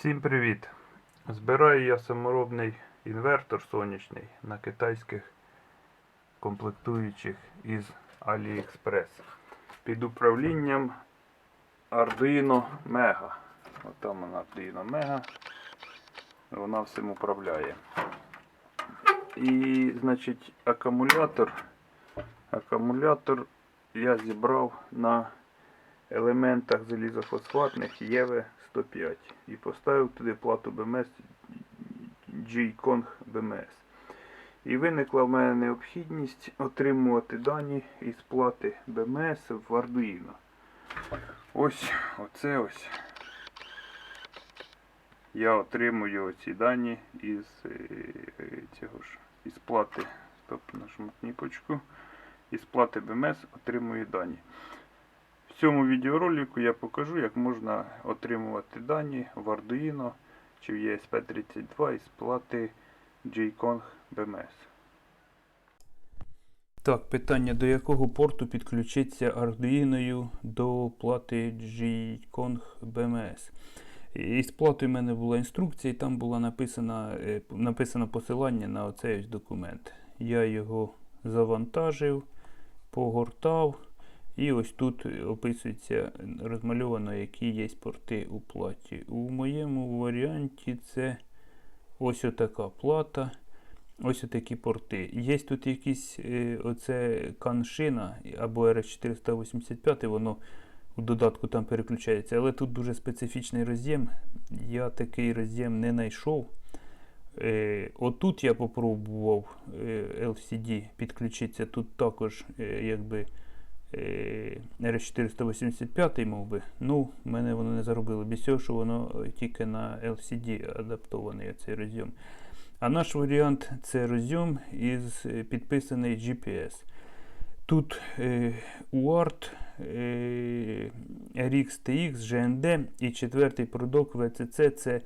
Всім привіт! Збираю я саморобний інвертор сонячний на китайських комплектуючих із AliExpress під управлінням Arduino Mega. Отам вона Arduino Mega. Вона всім управляє. І, значить, акумулятор. Акумулятор я зібрав на елементах залізофосфатних ЄВ 105 і поставив туди плату BMS G-Kong BMS. І виникла в мене необхідність отримувати дані із плати BMS в Arduino. Ось оце ось. Я отримую ці дані із е, цього ж із плати. Тобто нажму кнопочку. Із плати BMS отримую дані. В цьому відеоролику я покажу, як можна отримувати дані в Arduino чи в ESP32 із плати J-Kong BMS. Так, питання, до якого порту підключиться Arduino до плати G-Kong BMS. Із платою в мене була інструкція, і там було написано, е, написано посилання на оцей ось документ. Я його завантажив, погортав. І ось тут описується розмальовано, які є порти у платі. У моєму варіанті це ось отака плата. Ось отакі порти. Є тут якісь е, оце каншина або RS485, воно у додатку там переключається. Але тут дуже специфічний роз'єм. Я такий роз'єм не знайшов. Е, отут я попробував е, LCD підключитися. Тут також якби. R485 мов би, ну, в мене воно не заробило. Без цього, що воно тільки на LCD адаптований цей розйом. А наш варіант це розйом із підписаний GPS. Тут е, UART, е, RX-TX, GND і четвертий продок VCC це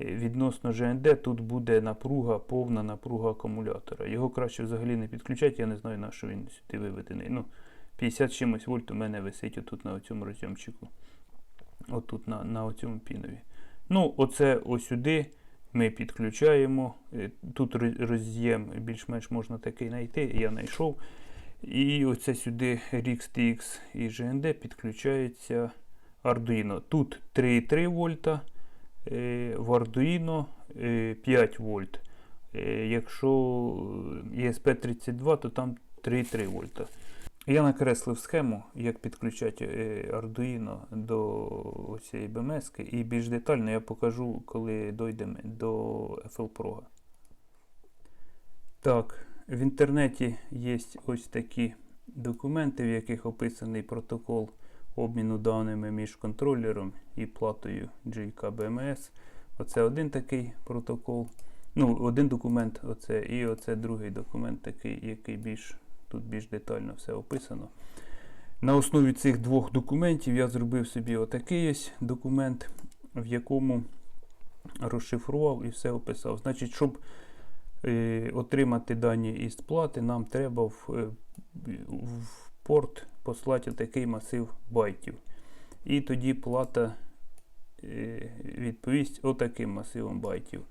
відносно GND. Тут буде напруга, повна напруга акумулятора. Його краще взагалі не підключати, я не знаю, на що він сюди виведений. Ну, 50 чимось вольт у мене висить отут на цьому розйомчику. Отут на на цьому пінові. Ну, оце ось сюди ми підключаємо. Тут роз'єм більш-менш можна такий знайти, я знайшов. І оце сюди RX, TX і GND підключається Arduino. Тут 3,3 вольта, в Arduino 5 вольт. Якщо ESP32, то там 3,3 вольта. Я накреслив схему, як підключати Arduino до цієї BMS, і більш детально я покажу, коли дійдемо до FL Pro. Так, в інтернеті є ось такі документи, в яких описаний протокол обміну даними між контролером і платою GKBMS. Оце один такий протокол. Ну, один документ, оце, і оце другий документ, такий, який більш тут більш детально все описано. На основі цих двох документів я зробив собі отакий ось документ, в якому розшифрував і все описав. Значить, щоб е, отримати дані із плати, нам треба в, в порт послати такий масив байтів. І тоді плата е, відповість отаким масивом байтів.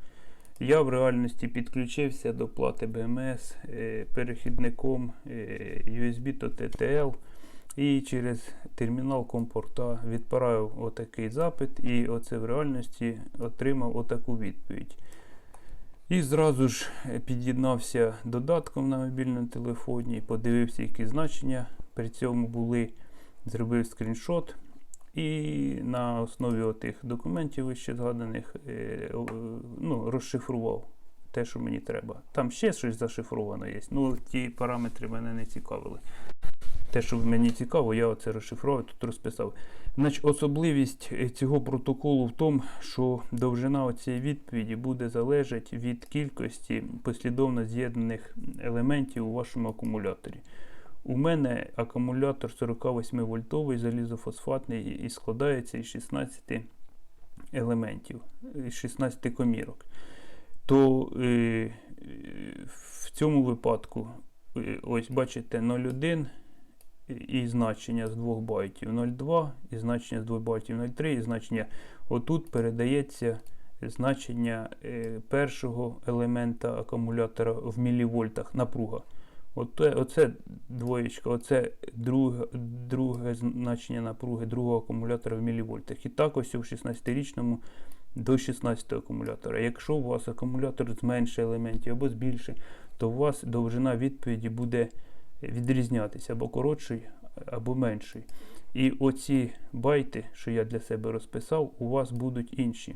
Я в реальності підключився до плати BMS е, перехідником е, USB до TTL і через термінал компорта відправив отакий запит, і оце в реальності отримав отаку відповідь. І зразу ж під'єднався додатком на мобільному телефоні, подивився, які значення при цьому були, зробив скріншот. І на основі тих документів вище згаданих ну, розшифрував те, що мені треба. Там ще щось зашифровано є. Ну, ті параметри мене не цікавили. Те, що мені цікаво, я оце розшифрував, тут розписав. Значить, Особливість цього протоколу в тому, що довжина цієї відповіді буде залежати від кількості послідовно з'єднаних елементів у вашому акумуляторі. У мене акумулятор 48 вольтовий залізофосфатний і складається із 16 елементів, із 16 комірок. То е, в цьому випадку, е, ось бачите, 0,1 і значення з 2 байтів 0,2, і значення з 2 байтів 0,3, і значення отут передається значення е, першого елемента акумулятора в мілівольтах напруга. Оте, оце двоєчка, оце друге, друге значення напруги другого акумулятора в мілівольтах. І так ось у 16-річному до 16 акумулятора. Якщо у вас акумулятор з менше елементів або з більше, то у вас довжина відповіді буде відрізнятися або коротший, або менший. І оці байти, що я для себе розписав, у вас будуть інші.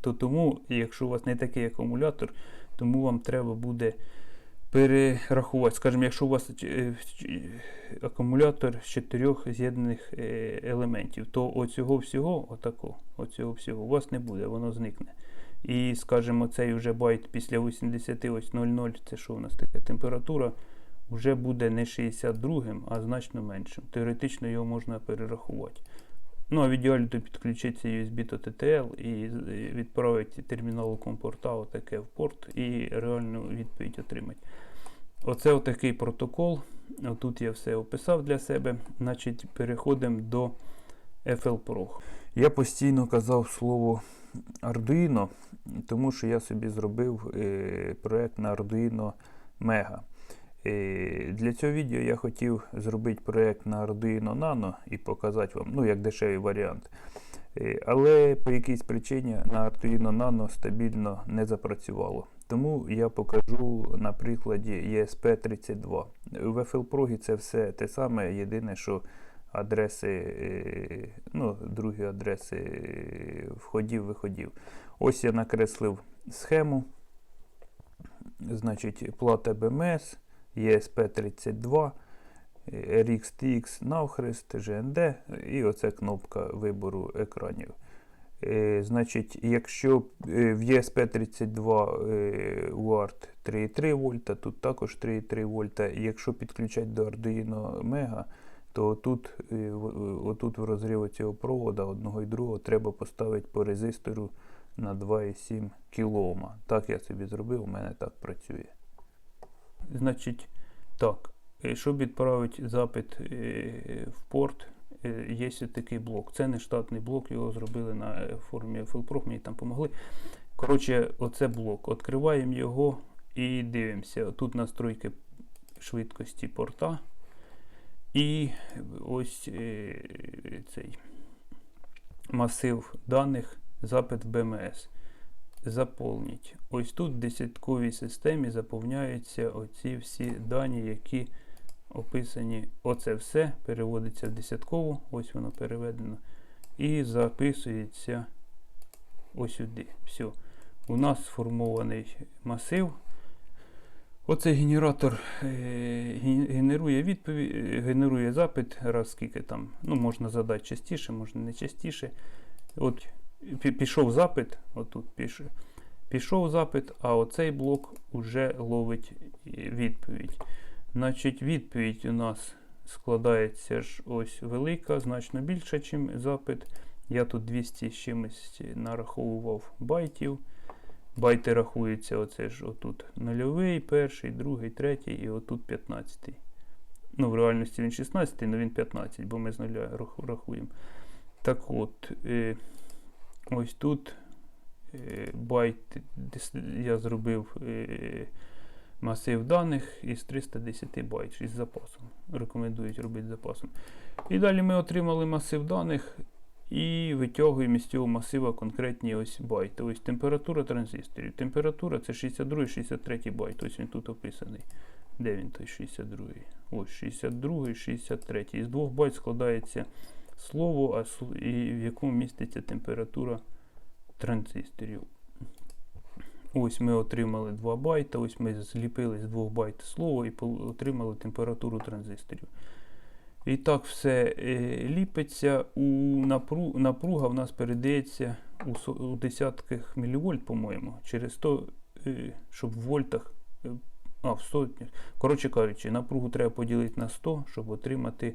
То тому, якщо у вас не такий акумулятор, тому вам треба буде перерахувати. Скажімо, якщо у вас е, акумулятор з чотирьох з'єднаних е, елементів, то оцього всього, отако, оцього всього у вас не буде, воно зникне. І, скажімо, цей вже байт після 80, ось 00, це що у нас таке температура, вже буде не 62, а значно меншим. Теоретично його можна перерахувати. Ну, а в підключиться USB до TTL і відправити терміналу компорта отаке в порт і реальну відповідь отримати. Оце отакий протокол. Тут я все описав для себе. Значить, переходимо до FLPRO. Я постійно казав слово Arduino, тому що я собі зробив е, проект на Arduino Mega. Е, Для цього відео я хотів зробити проект на Arduino Nano і показати вам, ну, як дешевий варіант. Е, Але по якійсь причині на Arduino Nano стабільно не запрацювало. Тому я покажу на прикладі ESP32. В FLPROG це все те саме, єдине, що адреси, е, ну, другі адреси входів-виходів. Ось я накреслив схему. Значить, плата BMS, ESP32, е, RXTX навхрест, GND і оце кнопка вибору екранів. Е, Значить, якщо е, в ESP32 е, UART 3,3 вольта, тут також 3,3 вольта. Якщо підключати до Arduino Mega, то тут, е, отут в розриві цього провода одного і другого треба поставити по резистору на 2,7 кОм. Так я собі зробив, у мене так працює. Значить, так, е, щоб відправити запит е, в порт, е, є такий блок. Це не штатний блок, його зробили на е, форумі мені там допомогли. Коротше, оце блок. Відкриваємо його і дивимося. Тут настройки швидкості порта. І ось е, цей масив даних, запит в BMS. Заповніть. Ось тут в десятковій системі заповняються оці всі дані, які описані. Оце все переводиться в десяткову, ось воно переведено. І записується ось сюди. Все. У нас сформований масив. Оцей генератор е, генерує відповідь, генерує запит, раз скільки там, ну, можна задати частіше, можна не частіше. От пішов запит, отут пише, пішов запит, а оцей блок вже ловить е, відповідь. Значить, відповідь у нас складається ж ось велика, значно більша, ніж запит. Я тут 200 з чимось нараховував байтів. Байти рахуються оце ж отут нульовий, перший, другий, третій і отут 15. Ну, в реальності він 16, але він 15, бо ми з нуля рахуємо. Так от, е, ось тут е, байт, я зробив е, масив даних із 310 байт із запасом. Рекомендують робити запасом. І далі ми отримали масив даних і витягуємо з цього масива конкретні ось байти. Ось температура транзисторів. Температура це 62 63 байт. Ось він тут описаний. Де він той 62? Ось 62 63. Із двох байт складається слово, а і в якому міститься температура транзисторів. Ось ми отримали 2 байта, ось ми зліпили з 2 байт слово і отримали температуру транзисторів. І так все е, ліпиться. У напру, напруга в нас передається у, десятках мілівольт, по-моєму, через 100, е, щоб в вольтах, е, а в сотнях. Коротше кажучи, напругу треба поділити на 100, щоб отримати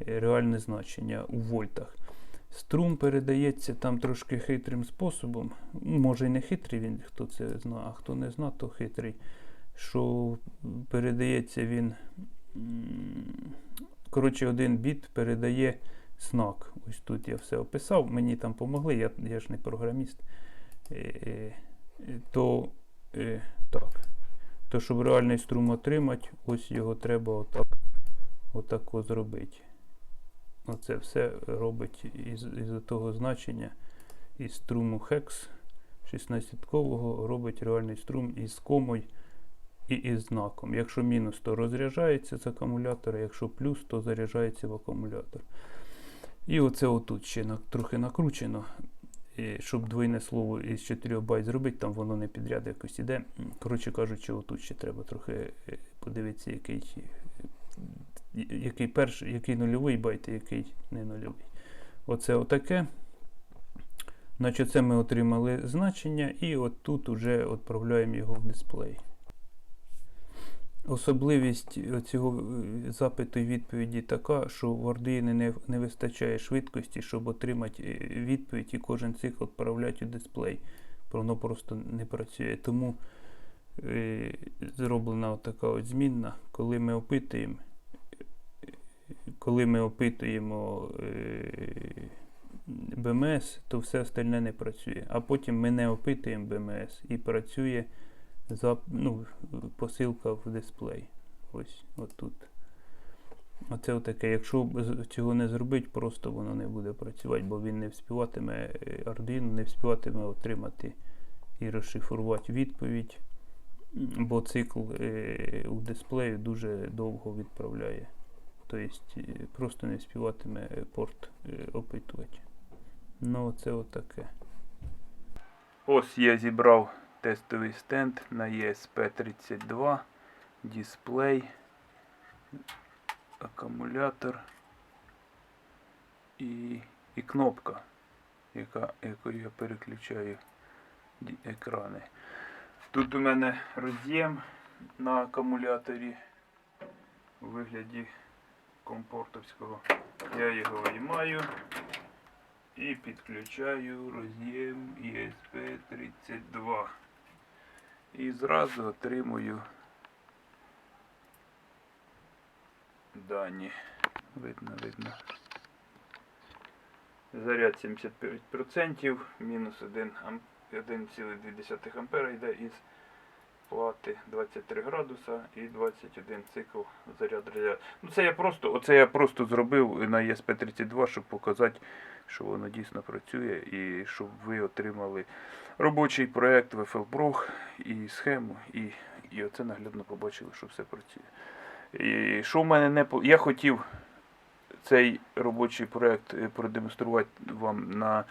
реальне значення у вольтах. Струм передається там трошки хитрим способом. Може і не хитрий він, хто це знає, а хто не знає, то хитрий. Що передається він. Коротше, один біт передає знак. Ось тут я все описав. Мені там помогли, я, я ж не програміст. е, е, то е, так. То щоб реальний струм отримати, ось його треба отак, отако зробити. Оце все робить із, із того значення із струму хекс 16-кового робить реальний струм із комою і із знаком. Якщо мінус, то розряджається з акумулятора, якщо плюс, то заряджається в акумулятор. І оце отут ще на, трохи накручено. І щоб двойне слово із 4 байт зробити, там воно не підряд якось іде. Коротше кажучи, отут ще треба трохи е, подивитися, який, який перший, який нульовий байт, який не нульовий. Оце отаке. Значить, це ми отримали значення, і от тут вже відправляємо його в дисплей. Особливість цього запиту і відповіді така, що в Arduino не, не вистачає швидкості, щоб отримати е, відповідь і кожен цикл відправляти у дисплей. Воно просто не працює. Тому е, зроблена така от змінна, коли ми опитуємо, коли ми опитуємо е, БМС, то все остальне не працює. А потім ми не опитуємо БМС і працює за, ну, посилка в дисплей. Ось отут. Оце отаке. Якщо цього не зробити, просто воно не буде працювати, бо він не вспіватиме, е, Arduino не вспіватиме отримати і розшифрувати відповідь, бо цикл е, у дисплею дуже довго відправляє. Тобто е, просто не вспіватиме е, порт е, опитувати. Ну, це отаке. Ось я зібрав тестовий стенд на ESP32, дисплей, акумулятор і, і кнопка, яка, якою я переключаю екрани. Тут у мене роз'єм на акумуляторі у вигляді компортовського. Я його виймаю і підключаю роз'єм ESP32. І зразу отримую дані. Видно, видно. Заряд 75%, мінус 1,2 ампера йде із плати 23 градуса і 21 цикл заряд радіатора. Ну це я просто, оце я просто зробив на ESP32, щоб показати, що воно дійсно працює і щоб ви отримали робочий проект VFL і схему, і, і оце наглядно побачили, що все працює. І що в мене не Я хотів цей робочий проект е, продемонструвати вам на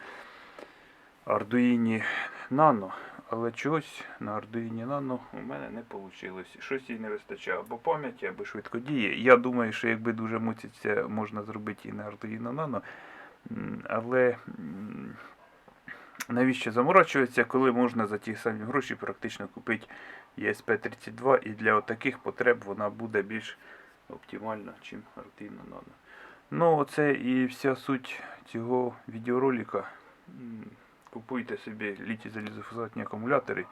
Arduino Nano, але чогось на Arduino Nano у мене не вийшло. Щось їй не вистачає або пам'яті, або швидкодії. Я думаю, що якби дуже муциться, можна зробити і на Arduino Nano. Але навіщо заморачуватися, коли можна за ті самі гроші практично купити ESP32 і для таких потреб вона буде більш оптимальна, ніж Arduino Nano. Ну, оце і вся суть цього відеоролика. Купуйте собі літі залізофосатні акумулятори,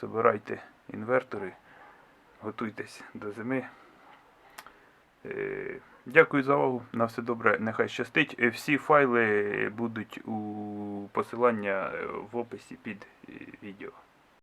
збирайте інвертори, готуйтесь до зими. Е, Дякую за увагу. На все добре, нехай щастить. Е, Всі файли будуть у посилання е, в описі під відео.